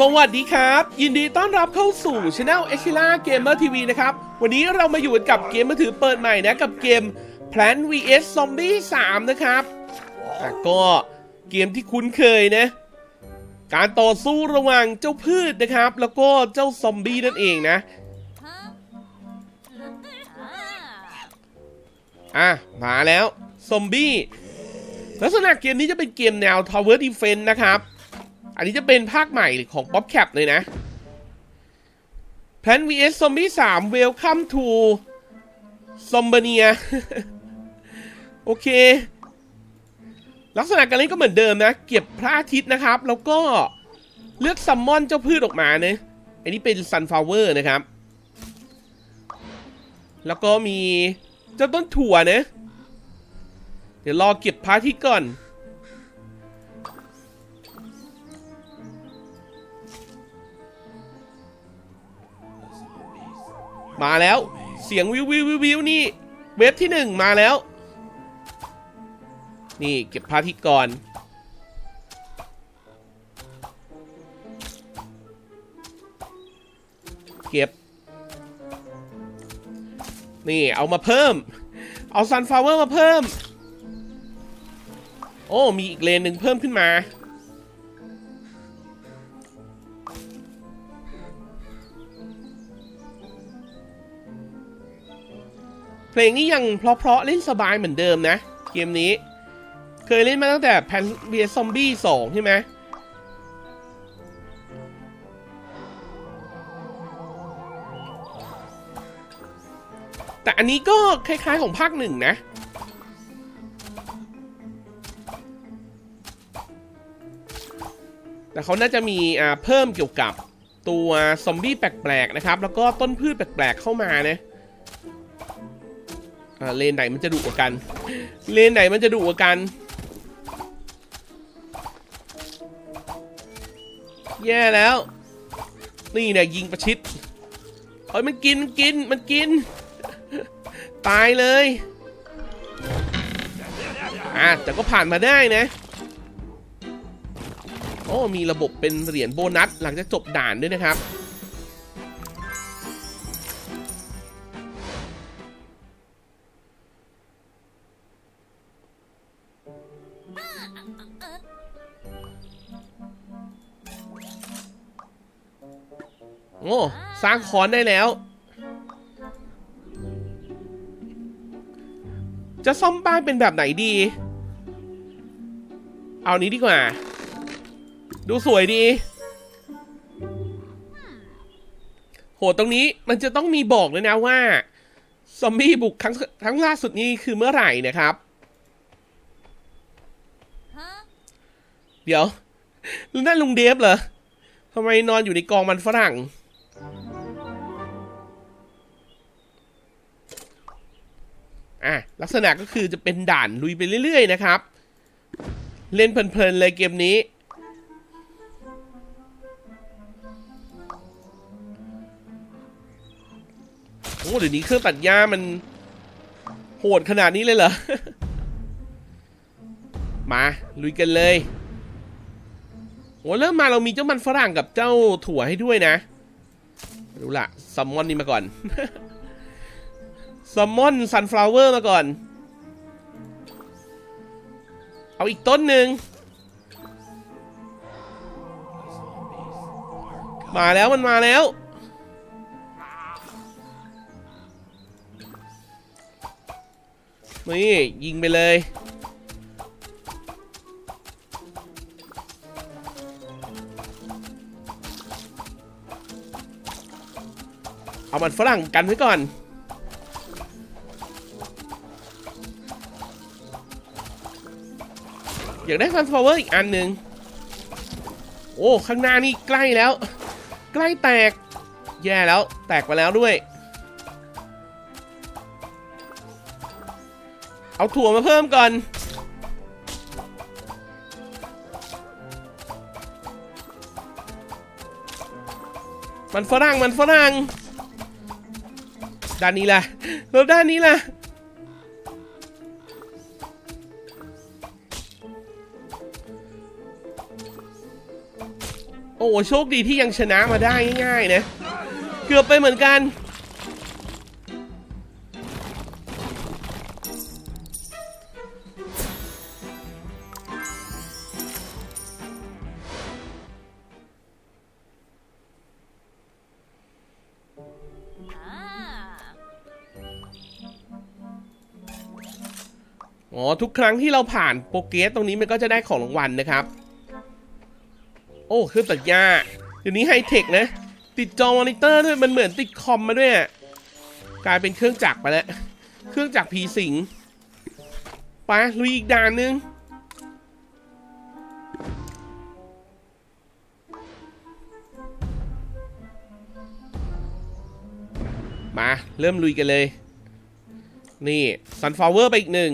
สวัสดีครับ ยินดีต้อนรับเข้าสู่ช anel e c h i l a Gamer TV นะครับ วันนี้เรามาอยู่กับเกมมือถือเปิดใหม่นะกับเกม Plant vs Zombie 3 นะครับอะก็เกมที่คุ้นเคยนะ การต่อสู้ระหว่างเจ้าพืชนะครับ แล้วก็เจ้าซอมบี้นั่นเองนะ อะ มาแล้ว ซอมบี้ ลักษณะเกมนี้จะเป็นเกมแนว Tower Defense นะครับ อันนี้จะเป็นภาคใหม่ของ Bob Cap เลยนะ Plan vs Zombie 3 Welcome to Zombania โอเค ลักษณะการเล่นก็เหมือนเดิมนะ เก็บพระอาทิตย์นะครับ แล้วก็เลือกซัมมอนเจ้าพืชออกมาเนะอันนี้เป็น Sunflower นะครับ แล้วก็มีเจ้าต้นถั่วเนะเดี๋ยวรอเก็บพระอาทิตย์ก่อน มาแล้ว เสียงวิววิววิววิวนี่ เว็บที่หนึ่งมาแล้ว นี่เก็บพาทิตย์ก่อน เก็บ นี่เอามาเพิ่ม เอาซันฟลาวเวอร์มาเพิ่ม โอ้ มีอีกเลนหนึ่งเพิ่มขึ้นมา เพลงนี้ยังเพราะๆเล่นสบายเหมือนเดิมนะ เกมนี้ เคยเล่นมาตั้งแต่แพนเบียซอมบี้สองใช่ไหมแต่อันนี้ก็คล้ายๆของภาคหนึ่งนะ แต่เขาน่าจะมีเพิ่มเกี่ยวกับตัวซอมบี้แปลกๆนะครับ แล้วก็ต้นพืชแปลกๆเข้ามานะ เลนไหนมันจะดุกว่ากัน เลนไหนมันจะดุกว่ากัน แย่แล้ว นี่เนี่ยยิงประชิดเฮ้ยมันกินมันกินมันกิน ตายเลย อะแต่ก็ผ่านมาได้นะ โอ้มีระบบเป็นเหรียญโบนัสหลังจากจบด่านด้วยนะครับ โอ้สร้างคอนได้แล้ว จะซ่อมบ้านเป็นแบบไหนดี เอานี้ดีกว่า ดูสวยดี โหตรงนี้มันจะต้องมีบอกเลยนะว่า ซอมบี้บุกครั้งครั้งล่าสุดนี้คือเมื่อไหร่นะครับ เดี๋ยวนั่นลุงเดฟเหรอทำไมนอนอยู่ในกองมันฝรั่ง อะลักษณะก็คือจะเป็นด่านลุยไปเรื่อยๆนะครับ เล่นเพลินๆเลยเกมนี้ โอ้เดี๋ยวนี้เครื่องตัดหญ้ามันโหดขนาดนี้เลยเหรอ มาลุยกันเลยโอ้เริ่มมาเรามีเจ้ามันฝรั่งกับเจ้าถั่วให้ด้วยนะ รู้ละซัมมอนนี่มาก่อน ซัมมอนซันฟลาวเวอร์มาก่อน เอาอีกต้นหนึ่ง มาแล้วมันมาแล้ว นี่ ยิงไปเลยเอามันฝรั่งกันไว้ก่อน อยากได้ฟันฟลาวเวอร์อีกอันหนึ่งโอ้ ข้างหน้านี่ใกล้แล้ว ใกล้แตก แย่แล้ว แตกไปแล้วด้วย เอาถั่วมาเพิ่มก่อน มันฝรั่ง มันฝรั่ง ด้านนี้ล่ะ แล้วด้านนี้ล่ะ โอ้โหโชคดีที่ยังชนะมาได้ง่ายๆนะเกือบไปเหมือนกัน อ๋อ ทุกครั้งที่เราผ่านโปรเกสตรงนี้มันก็จะได้ของรางวัลนะครับ อ้เครื่องตัดหญ้าเดี๋ยวนี้ไฮเทคนะ ติดจอมอนิเตอร์ด้วยมันเหมือนติดคอมมาด้วยกลายเป็นเครื่องจักรไปแล้ว เครื่องจักรผีสิงไปลุยอีกด่านนึงมาเริ่มลุยกันเลย นี่ซันฟลาวเวอร์ไปอีกหนึ่ง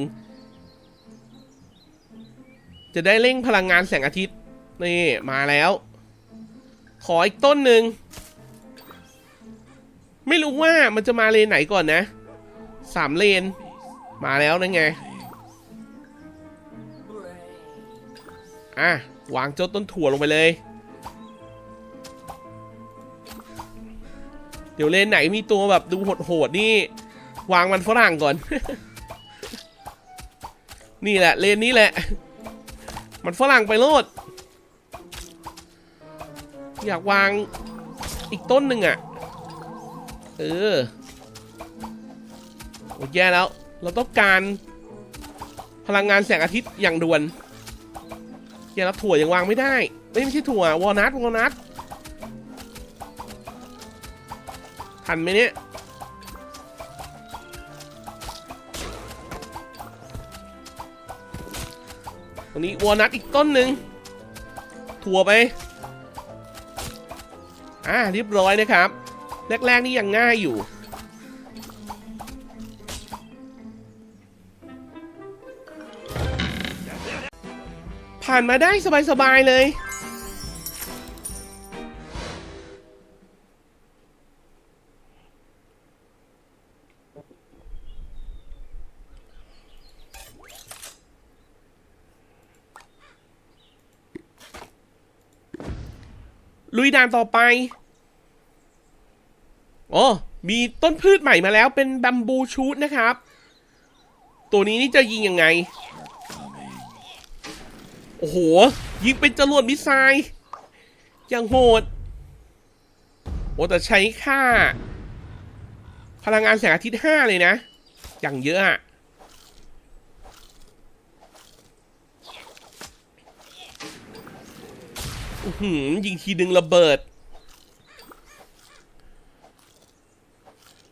จะได้เร่งพลังงานแสงอาทิตย์ นี่มาแล้ว ขออีกต้นหนึ่ง ไม่รู้ว่ามันจะมาเลนไหนก่อนนะ สามเลน มาแล้วนั่นไง อะ วางเจ้าต้นถั่วลงไปเลย เดี๋ยวเลนไหนมีตัวแบบดูโหดๆนี่ วางมันฝรั่งก่อน นี่แหละเลนนี้แหละ มันฝรั่งไปโลด อยากวางอีกต้นหนึ่งอะ่ะ เออโอ้แย่แล้ว เราต้องการพลังงานแสงอาทิตย์อย่างด่วนแย่แล้วถั่วยังวางไม่ได้เอ้ยไม่ใช่ถั่ววอลนัทวอลนัททันไหมเนี่ยตรงนี้วอลนัทอีกต้นหนึ่งถั่วไป อ่าเรียบร้อยนะครับ แรก ๆ นี่ยังง่ายอยู่ ผ่านมาได้สบาย ๆ เลย ลุยด่านต่อไปโอ้มีต้นพืชใหม่มาแล้วเป็นบัมบูชูดนะครับ ตัวนี้นี่จะยิงยังไง โอ้โห ยิงเป็นจรวดมิสไซล์อย่างโหดโอ้แต่ใช้ค่า พลังงานแสงอาทิตย์ห้าเลยนะ อย่างเยอะอะอื้อ หือยิงทีดึงระเบิด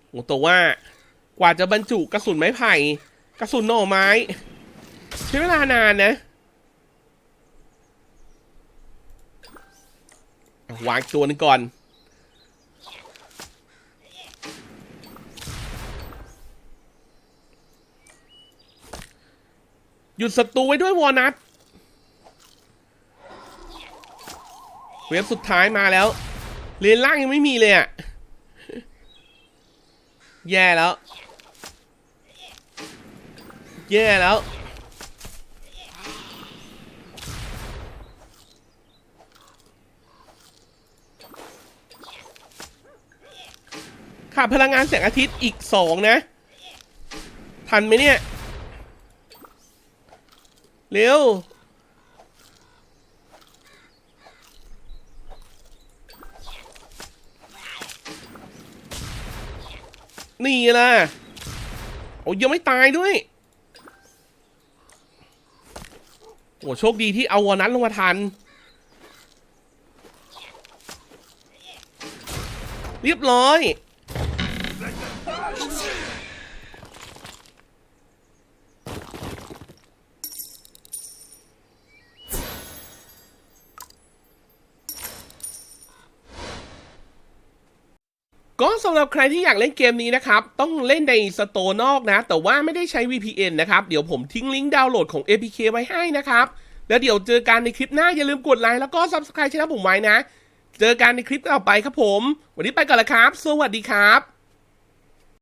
โอ้แต่ว่ากว่าจะบรรจุกระสุนไม้ไผ่กระสุนหน่อไม้ ใช้เวลานานนะวางตัวนึงก่อนหยุดศัตรูไว้ด้วยวอนัท เว็บสุดท้ายมาแล้ว เลนล่างยังไม่มีเลยอะแย่แล้ว แย่แล้ว ขาดพลังงานแสงอาทิตย์อีกสองนะ ทันไหมเนี่ย เร็ว นี่ล่ะโอ้ยังไม่ตายด้วยโอ้โชคดีที่เอาวอนั้นลงมาทัน เรียบร้อย ก็สำหรับใครที่อยากเล่นเกมนี้นะครับ ต้องเล่นในสโตร์นอกนะ แต่ว่าไม่ได้ใช้ VPN นะครับ เดี๋ยวผมทิ้งลิงก์ดาวน์โหลดของ APK ไว้ให้นะครับ แล้วเดี๋ยวเจอกันในคลิปหน้า อย่าลืมกดไลค์แล้วก็ Subscribe ช่องผมไว้นะ เจอกันในคลิปต่อไปครับผม วันนี้ไปก่อนละครับ สวัสดีครับ